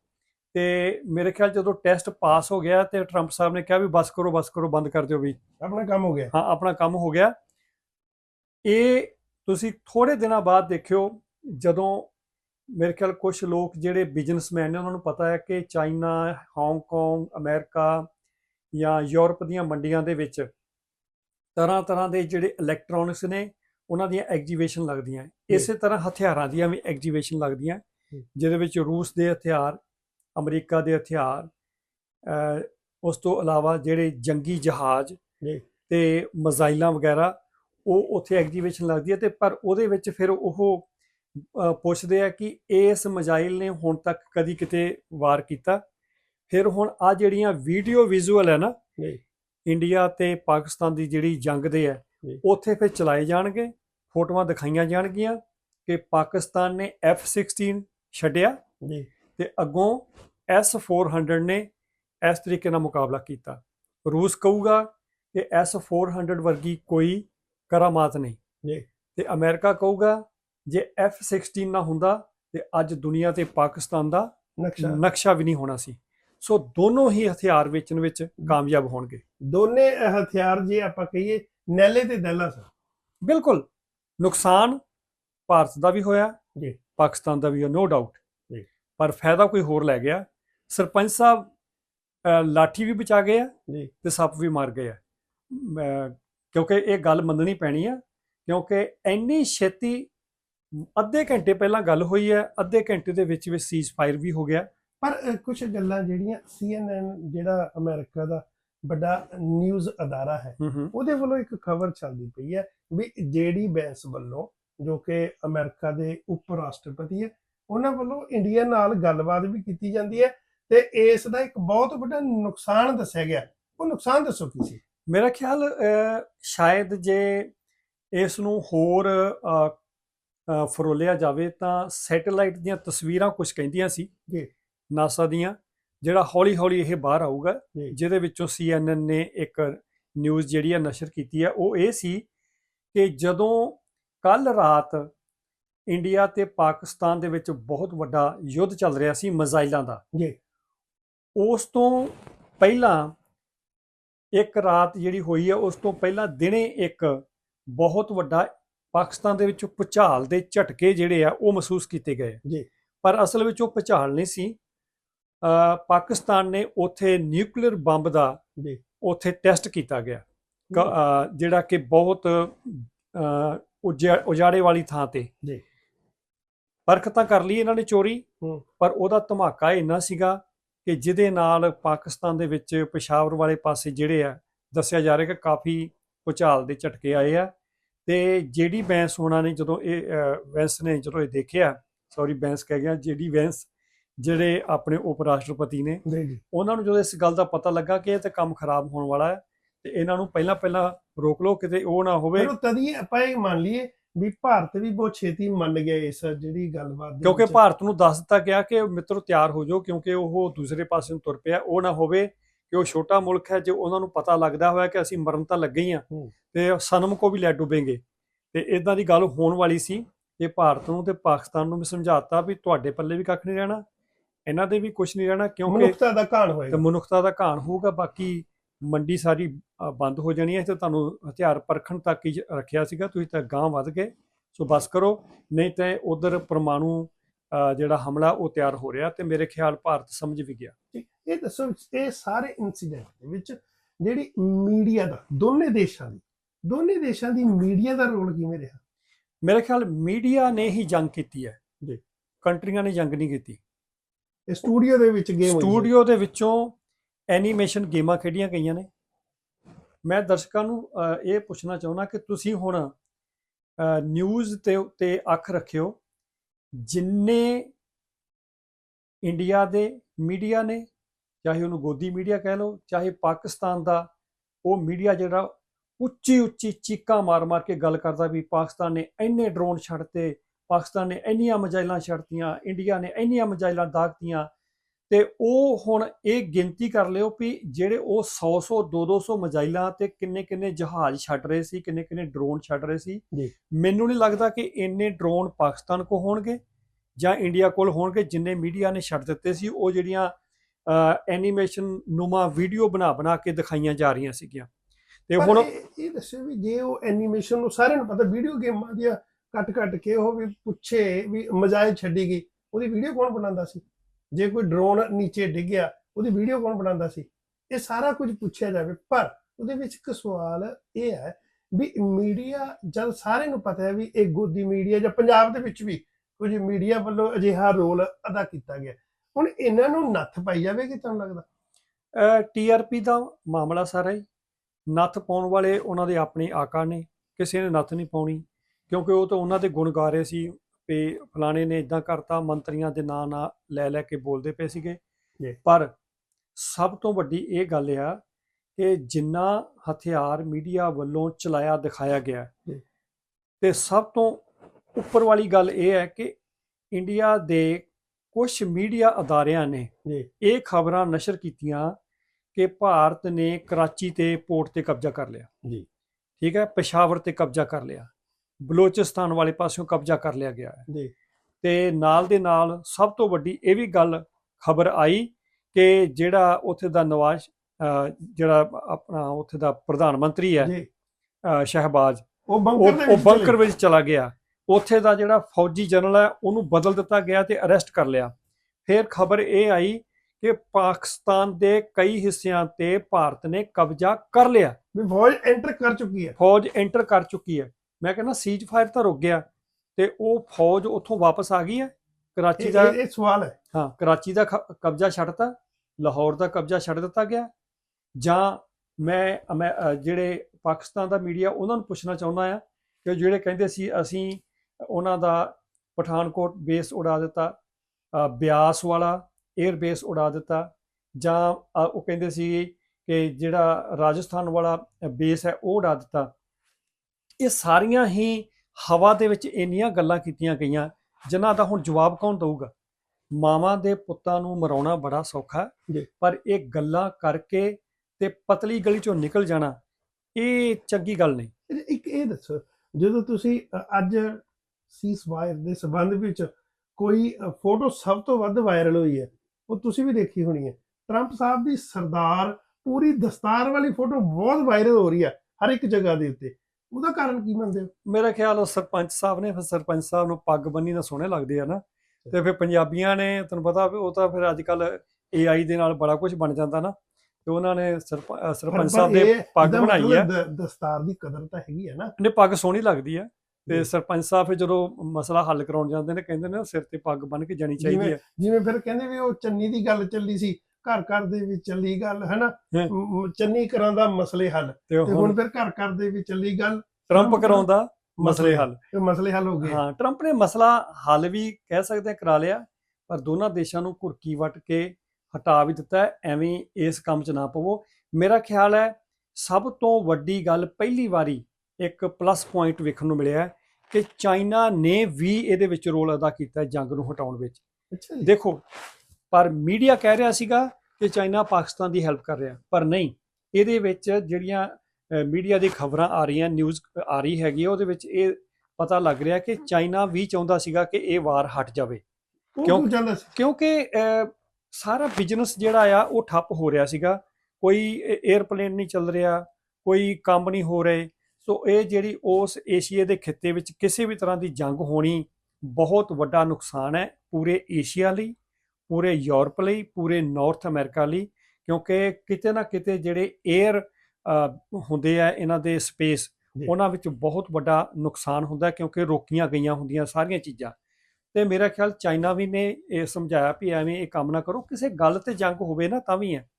ਤੇ ਮੇਰੇ ਖਿਆਲ ਜਦੋਂ ਟੈਸਟ ਪਾਸ ਹੋ ਗਿਆ ਤੇ ਟਰੰਪ ਸਾਹਿਬ ਨੇ ਕਿਹਾ ਵੀ ਬਸ ਕਰੋ ਬਸ ਕਰੋ ਬੰਦ ਕਰ ਦਿਓ ਵੀ। ਆਪਣਾ ਕੰਮ ਹੋ ਗਿਆ। ਹਾਂ ਆਪਣਾ ਕੰਮ ਹੋ ਗਿਆ। ਇਹ ਤੁਸੀਂ ਥੋੜੇ ਦਿਨਾਂ ਬਾਅਦ ਦੇਖਿਓ ਜਦੋਂ ਮੇਰੇ ਖਿਆਲ ਕੁਝ ਲੋਕ ਜਿਹੜੇ ਬਿਜ਼ਨਸਮੈਨ ਨੇ ਉਹਨਾਂ ਨੂੰ ਪਤਾ ਹੈ ਕਿ ਚਾਈਨਾ ਹਾਂਗਕਾਂਗ ਅਮਰੀਕਾ ਜਾਂ ਯੂਰਪ ਦੀਆਂ ਮੰਡੀਆਂ ਦੇ ਵਿੱਚ ਤਰ੍ਹਾਂ ਤਰ੍ਹਾਂ ਦੇ ਜਿਹੜੇ ਇਲੈਕਟ੍ਰੋਨਿਕਸ ਨੇ ਉਹਨਾਂ ਦੀਆਂ ਐਗਜੀਬਿਸ਼ਨ ਲੱਗਦੀਆਂ। ਇਸੇ ਤਰ੍ਹਾਂ ਹਥਿਆਰਾਂ ਦੀਆਂ ਵੀ ਐਗਜੀਬਿਸ਼ਨ ਲੱਗਦੀਆਂ। ਜਿਹਦੇ ਵਿੱਚ ਰੂਸ ਦੇ ਹਥਿਆਰ ਅਮਰੀਕਾ ਦੇ ਹਥਿਆਰ ਉਸ ਤੋਂ ਇਲਾਵਾ ਜਿਹੜੇ ਜੰਗੀ ਜਹਾਜ਼। ਤੇ ਮਜ਼ਾਈਲਾਂ ਵਗੈਰਾ ਉਹ ਉੱਥੇ ਐਗਜੀਬਿਸ਼ਨ ਲੱਗਦੀ ਹੈ ਤੇ ਪਰ ਉਹਦੇ ਵਿੱਚ ਫਿਰ ਉਹ ਪੁੱਛਦੇ ਆ ਕਿ ਇਸ ਮਜ਼ਾਈਲ ਨੇ ਹੁਣ ਤੱਕ ਕਦੀ ਕਿਤੇ ਵਾਰ ਕੀਤਾ ਫਿਰ ਹੁਣ ਆ ਜਿਹੜੀਆਂ ਵੀਡੀਓ ਵਿਜ਼ੂਅਲ ਹੈ ਨਾ ਜੀ। ਇੰਡੀਆ ਤੇ ਪਾਕਿਸਤਾਨ ਦੀ ਜਿਹੜੀ ਜੰਗ ਦੇ ਹੈ। ਉੱਥੇ ਫਿਰ ਚਲਾਏ ਜਾਣਗੇ ਫੋਟੋਆਂ ਦਿਖਾਈਆਂ ਜਾਣਗੀਆਂ ਕਿ ਪਾਕਿਸਤਾਨ ਨੇ F16 ਛੱਡਿਆ ਜੀ ਤੇ ਅੱਗੋਂ S400 ਨੇ ਇਸ ਤਰੀਕੇ ਨਾਲ ਮੁਕਾਬਲਾ ਕੀਤਾ ਰੂਸ ਕਹੂਗਾ ਕਿ S400 ਵਰਗੀ ਕੋਈ ਕਰਾਮਾਤ ਨਹੀਂ ਜੀ। ਤੇ ਅਮਰੀਕਾ ਕਹੂਗਾ ਜੇ F16 ਨਾ ਹੁੰਦਾ ਤੇ ਅੱਜ ਦੁਨੀਆ ਤੇ ਪਾਕਿਸਤਾਨ ਦਾ ਨਕਸ਼ਾ। ਨਕਸ਼ਾ ਵੀ ਨਹੀਂ ਹੋਣਾ ਸੀ। ਸੋ ਦੋਨੋਂ ਹੀ ਹਥਿਆਰ ਵੇਚਣ ਵਿੱਚ ਕਾਮਯਾਬ ਹੋਣਗੇ। ਦੋਨੇ ਹਥਿਆਰ ਜੇ ਆਪਾਂ ਕਹੀਏ ਨੈਲੇ ਤੇ ਦਹਿਲਾ ਸਨ। ਬਿਲਕੁਲ। ਨੁਕਸਾਨ ਭਾਰਤ ਦਾ ਵੀ ਹੋਇਆ ਜੀ। ਪਾਕਿਸਤਾਨ ਦਾ ਵੀ ਨੋ ਡਾਊਟ ਜੀ। ਪਰ ਫਾਇਦਾ ਕੋਈ ਹੋਰ ਲੈ ਗਿਆ। ਸਰਪੰਚ ਸਾਹਿਬ ਲਾਠੀ ਵੀ ਬਚਾ ਗਏ ਆ ਜੀ। ਤੇ ਸੱਪ ਵੀ ਮਾਰ ਗਏ ਆ। ਕਿਉਂਕਿ ਇਹ ਗੱਲ ਮੰਨਣੀ ਪੈਣੀ ਆ ਕਿਉਂਕਿ ਇੰਨੀ ਛੇਤੀ ਅੱਧੇ ਘੰਟੇ ਪਹਿਲਾਂ ਗੱਲ ਹੋਈ ਹੈ ਅੱਧੇ ਘੰਟੇ ਦੇ ਵਿੱਚ ਵਿੱਚ ਸੀਜ਼ ਫਾਇਰ ਵੀ ਹੋ ਗਿਆ। ਪਰ ਕੁਝ ਗੱਲਾਂ ਜਿਹੜੀਆਂ CNN ਜਿਹੜਾ ਅਮਰੀਕਾ ਦਾ ਵੱਡਾ ਨਿਊਜ਼ ਅਦਾਰਾ ਹੈ ਉਹਦੇ ਵੱਲੋਂ ਇੱਕ ਖਬਰ ਚੱਲਦੀ ਪਈ ਹੈ ਵੀ ਜੇਡੀ ਬੈਂਸ ਵੱਲੋਂ ਜੋ ਕਿ ਅਮਰੀਕਾ ਦੇ ਉਪ ਰਾਸ਼ਟਰਪਤੀ ਹੈ ਉਹਨਾਂ ਵੱਲੋਂ ਇੰਡੀਆ ਨਾਲ ਗੱਲਬਾਤ ਵੀ ਕੀਤੀ ਜਾਂਦੀ ਹੈ ਤੇ ਇਸ ਦਾ ਇੱਕ ਬਹੁਤ ਵੱਡਾ ਨੁਕਸਾਨ ਦੱਸਿਆ ਗਿਆ। ਉਹ ਨੁਕਸਾਨ ਦੱਸੋ ਕੀ ਸੀ? ਮੇਰਾ ਖਿਆਲ ਸ਼ਾਇਦ ਜੇ ਇਸ ਨੂੰ ਹੋਰ ਫਰੋਲਿਆ ਜਾਵੇ ਤਾਂ ਸੈਟੇਲਾਈਟ ਦੀਆਂ ਤਸਵੀਰਾਂ ਕੁਝ ਕਹਿੰਦੀਆਂ ਸੀ ਜੀ। ਨਾਸਾ ਦੀਆਂ ਜਿਹੜਾ ਹੌਲੀ ਹੌਲੀ ਇਹ ਬਾਹਰ ਆਊਗਾ। ਜਿਹਦੇ ਵਿੱਚੋਂ CNN ਨੇ ਇੱਕ ਨਿਊਜ਼ ਜਿਹੜੀ ਹੈ ਨਸ਼ਰ ਕੀਤੀ ਹੈ ਉਹ ਇਹ ਸੀ ਕਿ ਜਦੋਂ ਕੱਲ ਰਾਤ ਇੰਡੀਆ ਤੇ ਪਾਕਿਸਤਾਨ ਦੇ ਵਿੱਚ ਬਹੁਤ ਵੱਡਾ ਯੁੱਧ ਚੱਲ ਰਿਹਾ ਸੀ ਮਿਜ਼ਾਈਲਾਂ ਦਾ ਜੀ। ਉਸ ਤੋਂ ਪਹਿਲਾਂ ਇੱਕ ਰਾਤ ਜਿਹੜੀ ਹੋਈ ਹੈ ਉਸ ਤੋਂ ਪਹਿਲਾਂ ਦਿਨੇ ਇੱਕ ਬਹੁਤ ਵੱਡਾ ਪਾਕਿਸਤਾਨ ਦੇ ਵਿੱਚ ਭੁਚਾਲ ਦੇ ਝਟਕੇ ਜਿਹੜੇ ਆ ਉਹ ਮਹਿਸੂਸ ਕੀਤੇ ਗਏ ਜੀ। ਪਰ ਅਸਲ ਵਿੱਚ ਉਹ ਭੁਚਾਲ ਨਹੀਂ ਸੀ ਪਾਕਿਸਤਾਨ ਨੇ ਉੱਥੇ ਨਿਊਕਲੀਅਰ ਬੰਬ ਦਾ ਜੀ। ਉੱਥੇ ਟੈਸਟ ਕੀਤਾ ਗਿਆ ਜਿਹੜਾ ਕਿ ਬਹੁਤ ਉਜਾੜੇ ਵਾਲੀ ਥਾਂ ਤੇ ਜੀ। ਪਰਖ ਤਾਂ ਕਰ ਲਈ ਇਹਨਾਂ ਨੇ ਚੋਰੀ। ਪਰ ਉਹਦਾ ਧਮਾਕਾ ਇੰਨਾ ਸੀਗਾ ਕਿ ਜਿਹਦੇ ਨਾਲ ਪਾਕਿਸਤਾਨ ਦੇ ਵਿੱਚ ਪਿਸ਼ਾਵਰ ਵਾਲੇ ਪਾਸੇ ਜਿਹੜੇ ਆ ਦੱਸਿਆ ਜਾ ਰਿਹਾ ਕਿ ਕਾਫੀ ਭੁਚਾਲ ਦੇ ਝਟਕੇ ਆਏ ਆ ਤੇ ਜਿਹੜੀ ਬੈਂਸ ਹੋਣਾ ਨੇ ਜਦੋਂ ਇਹ ਵੈਂਸ ਨੇ ਜਦੋਂ ਇਹ ਦੇਖਿਆ ਸੌਰੀ ਬੈਂਸ ਕਹਿ ਗਿਆ ਜਿਹੜੀ ਵੈਂਸ ਜਿਹੜੇ ਆਪਣੇ ਉਪ ਰਾਸ਼ਟਰਪਤੀ ਨੇ ਉਹਨਾਂ ਨੂੰ ਜਦੋਂ ਇਸ ਗੱਲ ਦਾ ਪਤਾ ਲੱਗਾ ਕਿ ਇਹ ਤੇ ਕੰਮ ਖਰਾਬ ਹੋਣ ਵਾਲਾ ਹੈ ਤੇ ਇਹਨਾਂ ਨੂੰ ਪਹਿਲਾਂ ਪਹਿਲਾਂ ਰੋਕ ਲਓ ਕਿਤੇ ਉਹ ਨਾ ਹੋਵੇ। ਉਹ ਤਦੀ ਆਪਾਂ ਇਹ ਮੰਨ ਲਈਏ ਵੀ ਭਾਰਤ ਵੀ ਬਹੁਤ ਛੇਤੀ ਮੰਨ ਗਿਆ ਇਸ ਜਿਹੜੀ ਗੱਲਬਾਤ ਦੇ ਕਿਉਂਕਿ। ਭਾਰਤ ਨੂੰ ਦੱਸ ਦਿੱਤਾ ਗਿਆ ਕਿ ਮਿੱਤਰੋ ਤਿਆਰ ਹੋ ਜਾਓ ਕਿਉਂਕਿ ਉਹ ਦੂਸਰੇ ਪਾਸੇ ਨੂੰ ਤੁਰ ਪਿਆ ਉਹ ਨਾ ਹੋਵੇ। ਕਿ ਉਹ ਛੋਟਾ ਮੁਲਕ ਹੈ ਜੇ ਉਹਨਾਂ ਨੂੰ ਪਤਾ ਲੱਗਦਾ ਹੋਇਆ ਕਿ ਅਸੀਂ ਮਰਨ ਤਾਂ ਲੱਗੇ ਹੀ ਆ। ਤੇ ਸਨਮ ਕੋ ਵੀ ਲੈ ਡੁੱਬेंगे। ਤੇ ਇਦਾਂ ਦੀ ਗੱਲ ਹੋਣ ਵਾਲੀ ਸੀ। ਇਹ ਭਾਰਤ ਨੂੰ ਤੇ ਪਾਕਿਸਤਾਨ ਨੂੰ ਵੀ ਸਮਝਾਤਾ ਵੀ ਤੁਹਾਡੇ ਪੱਲੇ ਵੀ ਕੱਖ ਨਹੀਂ ਰਹਿਣਾ। ਇਹਨਾਂ ਦੇ ਵੀ ਕੁਝ ਨਹੀਂ ਰਹਿਣਾ ਕਿਉਂਕਿ ਮਨੁੱਖਤਾ ਦਾ ਘਾਣ ਤੇ ਹੋਏਗਾ ਮਨੁੱਖਤਾ ਦਾ ਘਾਣ ਹੋਊਗਾ ਬਾਕੀ ਮੰਡੀ ਸਾਰੀ ਬੰਦ ਹੋ ਜਾਣੀ ਹੈ। ਤੇ ਤੁਹਾਨੂੰ ਹਥਿਆਰ ਪਰਖਣ ਤੱਕ ਹੀ ਰੱਖਿਆ ਸੀਗਾ। ਤੁਸੀਂ ਤਾਂ ਗਾਂ ਵੱਧ ਗਏ। ਸੋ ਬਸ ਕਰੋ। ਨਹੀਂ ਤੇ ਉਧਰ ਪਰਮਾਣੂ ਜਿਹੜਾ ਹਮਲਾ ਉਹ ਤਿਆਰ ਹੋ ਰਿਹਾ ਤੇ ਮੇਰੇ ਖਿਆਲ ਭਾਰਤ ਸਮਝ ਵੀ ਗਿਆ। ਇਹ ਦੱਸੋ ਇਹ ਸਾਰੇ ਇਨਸੀਡੈਂਟ ਦੇ ਵਿੱਚ ਜਿਹੜੀ ਮੀਡੀਆ ਦਾ ਦੋਨੇ ਦੇਸ਼ਾਂ ਦੀ ਦੋਨੇ ਦੇਸ਼ਾਂ ਦੀ ਮੀਡੀਆ ਦਾ ਰੋਲ ਕਿਵੇਂ ਰਿਹਾ? ਮੇਰੇ ਖਿਆਲ ਮੀਡੀਆ ਨੇ ਹੀ ਜੰਗ ਕੀਤੀ ਹੈ। ਜੀ। ਕੰਟਰੀਆਂ ਨੇ ਜੰਗ ਨਹੀਂ ਕੀਤੀ। ਇਹ ਸਟੂਡੀਓ ਦੇ ਵਿੱਚ ਗੇਮ ਸਟੂਡੀਓ ਦੇ ਵਿੱਚੋਂ ਐਨੀਮੇਸ਼ਨ ਗੇਮਾਂ ਖੇਡੀਆਂ ਗਈਆਂ ਨੇ। ਮੈਂ ਦਰਸ਼ਕਾਂ ਨੂੰ ਇਹ ਪੁੱਛਣਾ ਚਾਹੁੰਦਾ ਕਿ ਤੁਸੀਂ ਹੁਣ ਨਿਊਜ਼ ਤੇ ਉੱਤੇ ਅੱਖ ਰੱਖਿਓ ਜਿੰਨੇ ਇੰਡੀਆ ਦੇ ਮੀਡੀਆ ਨੇ ਚਾਹੇ ਉਹਨੂੰ ਗੋਦੀ ਮੀਡੀਆ ਕਹਿ ਲਓ ਚਾਹੇ ਪਾਕਿਸਤਾਨ ਦਾ ਉਹ ਮੀਡੀਆ ਜਿਹੜਾ ਉੱਚੀ ਉੱਚੀ ਚੀਕਾਂ ਮਾਰ-ਮਾਰ ਕੇ ਗੱਲ ਕਰਦਾ ਵੀ ਪਾਕਿਸਤਾਨ ਨੇ ਇੰਨੇ ਡਰੋਨ ਛੱਡਤੇ ਪਾਕਿਸਤਾਨ ਨੇ ਇੰਨੀਆਂ ਮਜਾਇਲਾਂ ਛੱਡਤੀਆਂ ਇੰਡੀਆ ਨੇ ਇੰਨੀਆਂ ਮਜਾਇਲਾਂ ਦਾਗਤੀਆਂ ਤੇ ਉਹ ਹੁਣ ਇਹ ਗਿਣਤੀ ਕਰ ਲਿਓ ਵੀ ਜਿਹੜੇ ਉਹ 100 100 200 200 ਮਜਾਇਲਾਂ ਤੇ ਕਿੰਨੇ ਕਿੰਨੇ ਜਹਾਜ਼ ਛੱਡ ਰਹੇ ਸੀ ਕਿੰਨੇ ਕਿੰਨੇ ਡਰੋਨ ਛੱਡ ਰਹੇ ਸੀ। ਮੈਨੂੰ ਨਹੀਂ ਲੱਗਦਾ ਕਿ ਇੰਨੇ ਡਰੋਨ ਪਾਕਿਸਤਾਨ ਕੋ ਹੋਣਗੇ ਜਾਂ ਇੰਡੀਆ ਕੋਲ ਹੋਣਗੇ ਜਿੰਨੇ ਮੀਡੀਆ ਨੇ ਛੱਡ ਦਿੱਤੇ ਸੀ ਉਹ ਜਿਹੜੀਆਂ ਐਨੀਮੇਸ਼ਨ ਨੁਮਾ ਵੀਡੀਓ ਬਣਾ ਬਣਾ ਕੇ ਦਿਖਾਈਆਂ ਜਾ ਰਹੀਆਂ ਸੀਗੀਆਂ। ਤੇ ਹੁਣ ਇਹ ਦੱਸੋ ਵੀ ਜੇ ਉਹ ਐਨੀਮੇਸ਼ਨ ਨੂੰ ਸਾਰਿਆਂ ਨੂੰ ਪਤਾ ਵੀਡੀਓ ਗੇਮਾਂ ਦੀਆਂ ਕੱਟ ਕੱਟ ਕੇ ਉਹ ਵੀ ਪੁੱਛੇ ਵੀ ਮਜਾਇਲ ਛੱਡੀ ਗਈ ਉਹਦੀ ਵੀਡੀਓ ਕੌਣ ਬਣਾਉਂਦਾ ਸੀ? ਜੇ ਕੋਈ ਡਰੋਨ ਨੀਚੇ ਡਿੱਗਿਆ ਉਹਦੀ ਵੀਡੀਓ ਕੌਣ ਬਣਾਉਂਦਾ ਸੀ? ਇਹ ਸਾਰਾ ਕੁਝ ਪੁੱਛਿਆ ਜਾਵੇ। ਪਰ ਉਹਦੇ ਵਿੱਚ ਇੱਕ ਸਵਾਲ ਇਹ ਹੈ ਵੀ ਮੀਡੀਆ ਜਦ ਸਾਰਿਆਂ ਨੂੰ ਪਤਾ ਹੈ ਵੀ ਇਹ ਗੋਦੀ ਮੀਡੀਆ ਜਾਂ ਪੰਜਾਬ ਦੇ ਵਿੱਚ ਵੀ ਕੁਝ ਮੀਡੀਆ ਵੱਲੋਂ ਅਜਿਹਾ ਰੋਲ ਅਦਾ ਕੀਤਾ ਗਿਆ ਹੁਣ ਇਹਨਾਂ ਨੂੰ ਨੱਥ ਪਾਈ ਜਾਵੇ ਕਿ ਤੁਹਾਨੂੰ ਲੱਗਦਾ ਟੀਆਰਪੀ ਦਾ ਮਾਮਲਾ ਸਾਰਾ ਹੀ ਨੱਥ ਪਾਉਣ ਵਾਲੇ ਉਹਨਾਂ ਦੇ ਆਪਣੇ ਆਕਾ ਨੇ ਕਿਸੇ ਨੇ ਨੱਥ ਨਹੀਂ ਪਾਉਣੀ ਕਿਉਂਕਿ ਉਹ ਤਾਂ ਉਹਨਾਂ ਦੇ ਗੁਣ ਗਾ ਰਹੇ ਸੀ ਵੀ ਫਲਾਣੇ ਨੇ ਇਦਾਂ ਕਰਤਾ ਮੰਤਰੀਆਂ ਦੇ ਨਾਂ ਨਾ ਲੈ ਲੈ ਕੇ ਬੋਲਦੇ ਪਏ ਸੀਗੇ ਜੀ। ਪਰ ਸਭ ਤੋਂ ਵੱਡੀ ਇਹ ਗੱਲ ਆ ਕਿ ਜਿੰਨਾ ਹਥਿਆਰ ਮੀਡੀਆ ਵੱਲੋਂ ਚਲਾਇਆ ਦਿਖਾਇਆ ਗਿਆ ਜੀ। ਤੇ ਸਭ ਤੋਂ ਉੱਪਰ ਵਾਲੀ ਗੱਲ ਇਹ ਹੈ ਕਿ ਇੰਡੀਆ ਦੇ ਕੁਝ ਮੀਡੀਆ ਅਦਾਰਿਆਂ ਨੇ ਇਹ ਖਬਰਾਂ ਨਸ਼ਰ ਕੀਤੀਆਂ ਕਿ ਭਾਰਤ ਨੇ ਕਰਾਚੀ ਤੇ ਪੋਰਟ ਤੇ ਕਬਜ਼ਾ ਕਰ ਲਿਆ। ਜੀ। ਠੀਕ ਹੈ ਪਸ਼ਾਵਰ ਤੇ ਕਬਜ਼ਾ ਕਰ ਲਿਆ। ਬਲੋਚਿਸਤਾਨ ਵਾਲੇ ਪਾਸਿਓਂ ਕਬਜ਼ਾ ਕਰ ਲਿਆ ਗਿਆ ਹੈ। ਜੀ। ਤੇ ਨਾਲ ਦੇ ਨਾਲ ਸਭ ਤੋਂ ਵੱਡੀ ਇਹ ਵੀ ਗੱਲ ਖਬਰ ਆਈ ਕਿ ਜਿਹੜਾ ਉੱਥੇ ਦਾ ਨਵਾਜ਼ ਜਿਹੜਾ ਆਪਣਾ ਉੱਥੇ ਦਾ ਪ੍ਰਧਾਨ ਮੰਤਰੀ ਹੈ ਜੀ। ਸ਼ਹਿਬਾਜ਼ ਉਹ ਬੰਕਰ ਦੇ ਵਿੱਚ ਚਲਾ ਗਿਆ। ਉੱਥੇ ਦਾ ਜਿਹੜਾ ਫੌਜੀ ਜਨਰਲ ਹੈ ਉਹਨੂੰ ਬਦਲ ਦਿੱਤਾ ਗਿਆ ਤੇ ਅਰੈਸਟ ਕਰ ਲਿਆ। ਫਿਰ ਖਬਰ ਇਹ ਆਈ ਕਿ ਪਾਕਿਸਤਾਨ ਦੇ ਕਈ ਹਿੱਸਿਆਂ ਤੇ ਭਾਰਤ ਨੇ ਕਬਜ਼ਾ ਕਰ ਲਿਆ। ਵੀ ਫੌਜ ਐਂਟਰ ਕਰ ਚੁੱਕੀ ਹੈ। ਫੌਜ ਐਂਟਰ ਕਰ ਚੁੱਕੀ ਹੈ। ਮੈਂ ਕਹਿੰਦਾ ਸੀਜ਼ ਫਾਇਰ ਤਾਂ ਰੁਕ ਗਿਆ ਤੇ ਉਹ ਫੌਜ ਉੱਥੋਂ ਵਾਪਸ ਆ ਗਈ ਹੈ। ਕਰਾਚੀ ਦਾ ਇਹ- ਸਵਾਲ ਹੈ। ਹਾਂ ਕਰਾਚੀ ਦਾ ਕਬਜ਼ਾ ਛੱਡਤਾ ਲਾਹੌਰ ਦਾ ਕਬਜ਼ਾ ਛੱਡ ਦਿੱਤਾ ਗਿਆ। ਜਾਂ ਮੈਂ ਜਿਹੜੇ ਪਾਕਿਸਤਾਨ ਦਾ ਮੀਡੀਆ ਉਹਨਾਂ ਨੂੰ ਪੁੱਛਣਾ ਚਾਹੁੰਦਾ ਆ ਕਿ ਜਿਹੜੇ ਕਹਿੰਦੇ ਸੀ ਅਸੀਂ ਉਹਨਾਂ ਦਾ ਪਠਾਨਕੋਟ ਬੇਸ ਉਡਾ ਦਿੱਤਾ ਬਿਆਸ ਵਾਲਾ 에ਅਰ ਬੇਸ ਉਡਾ ਦਿੱਤਾ ਜਾਂ ਉਹ ਕਹਿੰਦੇ ਸੀ ਕਿ ਜਿਹੜਾ ਰਾਜਸਥਾਨ ਵਾਲਾ ਬੇਸ ਹੈ ਉਹ ਉਡਾ ਦਿੱਤਾ। ਇਹ ਸਾਰੀਆਂ ਹੀ ਹਵਾ ਦੇ ਵਿੱਚ ਇੰਨੀਆਂ ਗੱਲਾਂ ਕੀਤੀਆਂ ਗਈਆਂ ਜਿਨ੍ਹਾਂ ਦਾ ਹੁਣ ਜਵਾਬ ਕੌਣ ਦਊਗਾ? ਮਾਵਾਂ ਦੇ ਪੁੱਤਾਂ ਨੂੰ ਮਰਾਉਣਾ ਬੜਾ ਸੌਖਾ ਜੀ। ਪਰ ਇਹ ਗੱਲਾਂ ਕਰਕੇ ਤੇ ਪਤਲੀ ਗਲੀ ਚੋਂ ਨਿਕਲ ਜਾਣਾ ਇਹ ਚੰਗੀ ਗੱਲ ਨਹੀਂ। ਇੱਕ ਇਹ ਦੱਸੋ ਜਦੋਂ ਤੁਸੀਂ ਅੱਜ ਸੀਸਫਾਇਰ ਦੇ ਸਬੰਧ ਵਿੱਚ ਕੋਈ ਫੋਟੋ ਸਭ ਤੋਂ ਵੱਧ ਵਾਇਰਲ ਹੋਈ ਹੈ। ਉਹ ਤੁਸੀਂ ਵੀ ਦੇਖੀ ਹੋਣੀ ਹੈ। ਟਰੰਪ ਸਾਹਿਬ ਦੀ ਸਰਦਾਰ ਪੂਰੀ ਦਸਤਾਰ ਵਾਲੀ ਫੋਟੋ ਬਹੁਤ ਵਾਇਰਲ ਹੋ ਰਹੀ ਹੈ ਹਰ ਇੱਕ ਜਗ੍ਹਾ ਦੇ ਉੱਤੇ। ਉਹਦਾ ਕਾਰਨ ਕੀ ਮੰਨਦੇ ਹੋ? ਮੇਰਾ ਖਿਆਲ ਉਹ ਸਰਪੰਚ ਸਾਹਿਬ ਨੇ ਫਿਰ ਸਰਪੰਚ ਸਾਹਿਬ ਨੂੰ ਪੱਗ ਬੰਨੀ ਨਾ ਸੋਹਣੇ ਲੱਗਦੇ ਆ ਨਾ। ਤੇ ਫਿਰ ਪੰਜਾਬੀਆਂ ਨੇ ਤੁਹਾਨੂੰ ਪਤਾ ਉਹ ਤਾਂ ਫਿਰ ਅੱਜ ਕੱਲ AI ਦੇ ਨਾਲ ਬੜਾ ਕੁਝ ਬਣ ਜਾਂਦਾ ਨਾ। ਤੇ ਉਹਨਾਂ ਨੇ ਸਰਪੰਚ ਸਾਹਿਬ ਦੇ ਪੱਗ ਬਣਾਈ ਹੈ। ਦ- ਦਸਤਾਰ ਦੀ ਕਦਰ ਤਾਂ ਹੈਗੀ ਹੈ ਨਾ। ਨੇ ਪੱਗ ਸੋਹਣੀ ਲੱਗਦੀ ਆ ਤੇ। ਸਰਪੰਚ ਸਾਹਿਬ ਜਦੋਂ ਮਸਲਾ ਹੱਲ ਕਰਾਉਣ ਜਾਂਦੇ ਨੇ ਕਹਿੰਦੇ ਨੇ ਸਿਰ ਤੇ ਪੱਗ ਬੰਨ ਕੇ ਜਾਣੀ ਚਾਹੀਦੀ ਹੈ ਜਿਵੇਂ ਫਿਰ ਕਹਿੰਦੇ ਵੀ ਉਹ ਚੰਨੀ ਦੀ ਗੱਲ ਚੱਲੀ ਸੀ ਘਰ ਘਰ ਦੇ ਵਿੱਚ ਚੱਲੀ ਗੱਲ ਹੈ ਨਾ ਹਮ। ਮ- ਮ- ਚੰਨੀ ਕਰਾਂ ਦਾ ਮਸਲੇ ਹੱਲ ਤੇ ਹੁਣ ਫਿਰ ਘਰ ਘਰ ਦੇ ਵਿੱਚ ਚੱਲੀ ਗੱਲ ਟਰੰਪ ਕਰਾਉਂਦਾ ਮਸਲੇ ਹੱਲ ਤੇ ਮਸਲੇ ਹੱਲ ਹੋ ਗਏ ਹਾਂ ਟਰੰਪ ਨੇ ਮਸਲਾ ਹੱਲ ਵੀ ਕਹਿ ਸਕਦੇ ਹਾਂ ਕਰਾ ਲਿਆ ਪਰ ਦੋਨਾਂ ਦੇਸ਼ਾਂ ਨੂੰ ਘੁਰਕੀ ਵੱਟ ਕੇ ਹਟਾ ਵੀ ਦਿੱਤਾ। ਐਵੇਂ ਇਸ ਕੰਮ 'ਚ ਨਾ ਪਵੋ ਮੇਰਾ ਖਿਆਲ ਹੈ ਸਭ ਤੋਂ ਵੱਡੀ ਗੱਲ ਪਹਿਲੀ ਵਾਰੀ ਇੱਕ ਪਲੱਸ ਪੁਆਇੰਟ ਵੇਖਣ ਨੂੰ ਮਿਲਿਆ ਹੈ ਕਿ ਚਾਈਨਾ ਨੇ ਵੀ ਇਹਦੇ ਵਿੱਚ ਰੋਲ ਅਦਾ ਕੀਤਾ ਜੰਗ ਨੂੰ ਹਟਾਉਣ ਵਿੱਚ। ਦੇਖੋ ਪਰ ਮੀਡੀਆ ਕਹਿ ਰਿਹਾ ਸੀਗਾ ਕਿ ਚਾਈਨਾ ਪਾਕਿਸਤਾਨ ਦੀ ਹੈਲਪ ਕਰ ਰਿਹਾ ਪਰ ਨਹੀਂ। ਇਹਦੇ ਵਿੱਚ ਜਿਹੜੀਆਂ ਮੀਡੀਆ ਦੀ ਖਬਰਾਂ ਆ ਰਹੀਆਂ ਨਿਊਜ਼ ਆ ਰਹੀ ਹੈਗੀ ਉਹਦੇ ਵਿੱਚ ਇਹ ਪਤਾ ਲੱਗ ਰਿਹਾ ਕਿ ਚਾਈਨਾ ਵੀ ਚਾਹੁੰਦਾ ਸੀਗਾ ਕਿ ਇਹ ਵਾਰ ਹਟ ਜਾਵੇ। ਕਿਉਂ- ਕਿਉਂਕਿ ਸਾਰਾ ਬਿਜ਼ਨਸ ਜਿਹੜਾ ਆ ਉਹ ਠੱਪ ਹੋ ਰਿਹਾ ਸੀਗਾ। ਕੋਈ 에ਅਰਪਲੇਨ ਨਹੀਂ ਚੱਲ ਰਿਹਾ ਕੋਈ ਕੰਮ ਨਹੀਂ ਹੋ ਰਹੇ। ਸੋ ਇਹ ਜਿਹੜੀ ਉਸ ਏਸ਼ੀਆ ਦੇ ਖਿੱਤੇ ਵਿੱਚ ਕਿਸੇ ਵੀ ਤਰ੍ਹਾਂ ਦੀ ਜੰਗ ਹੋਣੀ ਬਹੁਤ ਵੱਡਾ ਨੁਕਸਾਨ ਹੈ ਪੂਰੇ ਏਸ਼ੀਆ ਲਈ ਪੂਰੇ ਯੂਰਪ ਲਈ ਪੂਰੇ ਨਾਰਥ ਅਮਰੀਕਾ ਲਈ ਕਿਉਂਕਿ ਕਿਤੇ ਨਾ ਕਿਤੇ ਜਿਹੜੇ 에ਅਰ ਹੁੰਦੇ ਆ ਇਹਨਾਂ ਦੇ ਸਪੇਸ। ਉਹਨਾਂ ਵਿੱਚ ਬਹੁਤ ਵੱਡਾ ਨੁਕਸਾਨ ਹੁੰਦਾ ਕਿਉਂਕਿ ਰੋਕੀਆਂ ਗਈਆਂ ਹੁੰਦੀਆਂ ਸਾਰੀਆਂ ਚੀਜ਼ਾਂ ਤੇ ਮੇਰਾ ਖਿਆਲ ਚਾਈਨਾ ਵੀ ਨੇ ਇਹ ਸਮਝਾਇਆ ਵੀ ਐਵੇਂ ਇਹ ਕੰਮ ਨਾ ਕਰੋ ਕਿਸੇ ਗੱਲ ਤੇ ਜੰਗ ਹੋਵੇ ਨਾ ਤਾਂ ਵੀ ਹੈ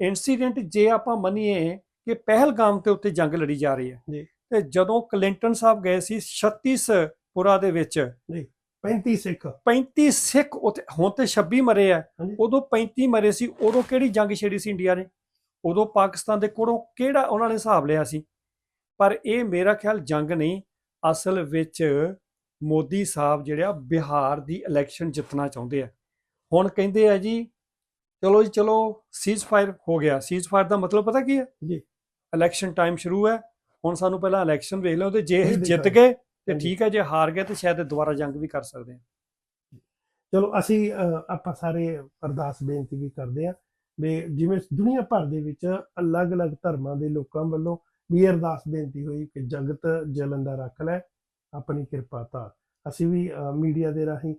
ਇਨਸੀਡੈਂਟ ਜੇ ਆਪਾਂ ਮੰਨੀਏ ਕਿ ਪਹਿਲਗਾਮ ਤੇ ਉੱਤੇ ਜੰਗ ਲੜੀ ਜਾ ਰਹੀ ਹੈ। ਜੀ। ਤੇ ਜਦੋਂ ਕਲਿੰਟਨ ਸਾਹਿਬ ਗਏ ਸੀ 36 ਪੁਰਾ ਦੇ ਵਿੱਚ 35 ਸਿੱਖ। 35 ਸਿੱਖ ਉੱਥੇ ਹੁਣ ਤੇ 26 ਮਰੇ ਆ। ਉਦੋਂ 35 ਮਰੇ ਸੀ ਉਦੋਂ ਕਿਹੜੀ ਜੰਗ ਛੇੜੀ ਸੀ ਇੰਡੀਆ ਨੇ? ਉਦੋਂ ਪਾਕਿਸਤਾਨ ਦੇ ਕੋਲੋਂ ਕਿਹੜਾ ਉਹਨਾਂ ਨੇ ਹਿਸਾਬ ਲਿਆ ਸੀ? ਪਰ ਇਹ ਮੇਰਾ ਖਿਆਲ ਜੰਗ ਨਹੀਂ ਅਸਲ ਵਿੱਚ ਮੋਦੀ ਸਾਹਿਬ ਜਿਹੜਾ ਬਿਹਾਰ ਦੀ ਇਲੈਕਸ਼ਨ ਜਿੱਤਣਾ ਚਾਹੁੰਦੇ ਆ। ਹੁਣ ਕਹਿੰਦੇ ਆ ਜੀ ਚਲੋ ਜੀ ਚਲੋ ਸੀਜ਼ ਫਾਇਰ ਹੋ ਗਿਆ। ਸੀਜ਼ ਫਾਇਰ ਦਾ ਮਤਲਬ ਪਤਾ ਕੀ ਹੈ? ਜੀ। ਇਲੈਕਸ਼ਨ ਟਾਈਮ ਸ਼ੁਰੂ ਹੈ ਹੁਣ ਸਾਨੂੰ ਪਹਿਲਾਂ ਇਲੈਕਸ਼ਨ ਵੇਖ ਲਓ ਤੇ ਜੇ ਇਹ ਜਿੱਤ। ਗਏ ਤੇ। ਠੀਕ ਹੈ ਜੇ ਹਾਰ ਗਏ ਤੇ ਸ਼ਾਇਦ ਦੁਬਾਰਾ ਜੰਗ ਵੀ ਕਰ ਸਕਦੇ ਆ ਚਲੋ ਅਸੀਂ ਆਪਾਂ ਸਾਰੇ ਅਰਦਾਸ ਬੇਨਤੀ ਵੀ ਕਰਦੇ ਆ ਵੀ ਜਿਵੇਂ ਦੁਨੀਆ ਭਰ ਦੇ ਵਿੱਚ ਅਲੱਗ-ਅਲੱਗ ਧਰਮਾਂ ਦੇ ਲੋਕਾਂ ਵੱਲੋਂ ਵੀ ਅਰਦਾਸ ਬੇਨਤੀ ਹੋਈ ਕਿ ਜਗਤ ਜਲਨ ਦਾ ਰੱਖ ਲੈ ਆਪਣੀ ਕਿਰਪਾ ਧਾਰ ਅਸੀਂ ਵੀ ਮੀਡੀਆ ਦੇ ਰਾਹੀਂ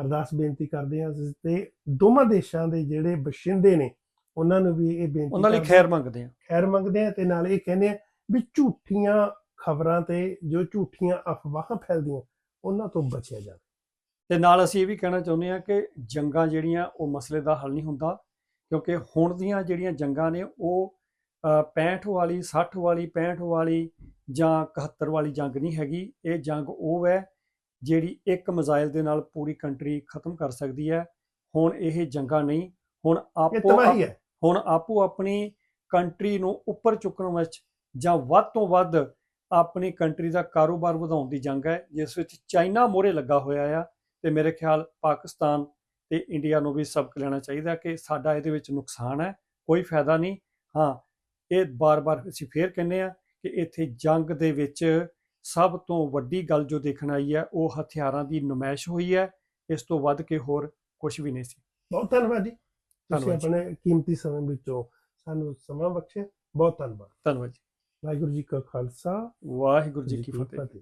ਅਰਦਾਸ ਬੇਨਤੀ ਕਰਦੇ ਹਾਂ ਤੇ ਦੋਵਾਂ ਦੇਸ਼ਾਂ ਦੇ ਜਿਹੜੇ ਬਸ਼ਿੰਦੇ ਨੇ ਉਹਨਾਂ ਨੂੰ ਵੀ ਇਹ ਬੇਨਤੀ ਉਹਨਾਂ ਲਈ ਖੈਰ ਮੰਗਦੇ ਆ ਖੈਰ ਮੰਗਦੇ ਆ ਤੇ ਨਾਲ ਇਹ ਕਹਿੰਦੇ ਆ ਵੀ ਝੂਠੀਆਂ ਖਬਰਾਂ ਤੇ ਜੋ ਝੂਠੀਆਂ ਅਫਵਾਹਾਂ ਫੈਲਦੀਆਂ ਉਹਨਾਂ ਤੋਂ ਬਚਿਆ ਜਾਵੇ। ਤੇ ਨਾਲ ਅਸੀਂ ਇਹ ਵੀ ਕਹਿਣਾ ਚਾਹੁੰਦੇ ਹਾਂ ਕਿ ਜੰਗਾਂ ਜਿਹੜੀਆਂ ਉਹ ਮਸਲੇ ਦਾ ਹੱਲ ਨਹੀਂ ਹੁੰਦਾ ਕਿਉਂਕਿ ਹੁਣ ਦੀਆਂ ਜਿਹੜੀਆਂ ਜੰਗਾਂ ਨੇ ਉਹ ਅ, 65 ਵਾਲੀ 60 ਵਾਲੀ 65 ਵਾਲੀ ਜਾਂ 71 ਵਾਲੀ ਜੰਗ ਨਹੀਂ ਹੈਗੀ ਇਹ ਜੰਗ ਉਹ ਹੈ ਜਿਹੜੀ ਇੱਕ ਮਿਜ਼ਾਈਲ ਦੇ ਨਾਲ ਪੂਰੀ ਕੰਟਰੀ ਖਤਮ ਕਰ ਸਕਦੀ ਹੈ। ਹੁਣ ਇਹ ਜੰਗਾਂ ਨਹੀਂ ਹੁਣ ਇਹ ਆਪੋ ਤਬਾਹੀ ਹੈ। ਹੁਣ ਆਪੋ ਆਪਣੀ ਕੰਟਰੀ ਨੂੰ ਉੱਪਰ ਚੁੱਕਣ ਵਿੱਚ ਜਾਂ ਵੱਧ ਤੋਂ ਵੱਧ ਆਪਣੀ ਕੰਟਰੀ ਦਾ ਕਾਰੋਬਾਰ ਵਧਾਉਣ ਦੀ ਜੰਗ ਹੈ, ਜਿਸ ਵਿੱਚ ਚਾਈਨਾ ਮੋਹਰੇ ਲੱਗਾ ਹੋਇਆ ਆ ਤੇ ਮੇਰੇ ਖਿਆਲ ਪਾਕਿਸਤਾਨ ਤੇ ਇੰਡੀਆ ਨੂੰ ਵੀ ਸਬਕ ਲੈਣਾ ਚਾਹੀਦਾ ਕਿ ਸਾਡਾ ਇਹਦੇ ਵਿੱਚ ਨੁਕਸਾਨ ਹੈ, ਕੋਈ ਫਾਇਦਾ ਨਹੀਂ। ਹਾਂ, ਇਹ ਬਾਰ-ਬਾਰ ਅਸੀਂ ਫੇਰ ਕਹਿੰਦੇ ਆ ਕਿ ਇੱਥੇ ਜੰਗ ਦੇ ਵਿੱਚ ਸਭ ਤੋਂ ਵੱਡੀ ਗੱਲ ਜੋ ਦੇਖਣ ਆਈ ਹੈ, ਉਹ ਹਥਿਆਰਾਂ ਦੀ ਨੁਮਾਇਸ਼ ਹੋਈ ਹੈ, ਇਸ ਤੋਂ ਵੱਧ ਕੇ ਹੋਰ ਕੁਝ ਵੀ ਨਹੀਂ ਸੀ। ਬਹੁਤ ਧੰਨਵਾਦ ਜੀ। ਤੁਸੀਂ ਧੰਨਵਾਦ ਜੀ। ਆਪਣੇ ਕੀਮਤੀ ਸਮੇਂ ਵਿੱਚੋਂ ਸਾਨੂੰ ਸਮਾਂ ਬਖਸ਼ਿਆ। ਬਹੁਤ ਧੰਨਵਾਦ। ਧੰਨਵਾਦ ਜੀ। ਵਾਹਿਗੁਰੂ ਜੀ ਕਾ ਖਾਲਸਾ। ਵਾਹਿਗੁਰੂ ਜੀ ਕੀ ਫਤਿਹ। ਫਤਿਹ।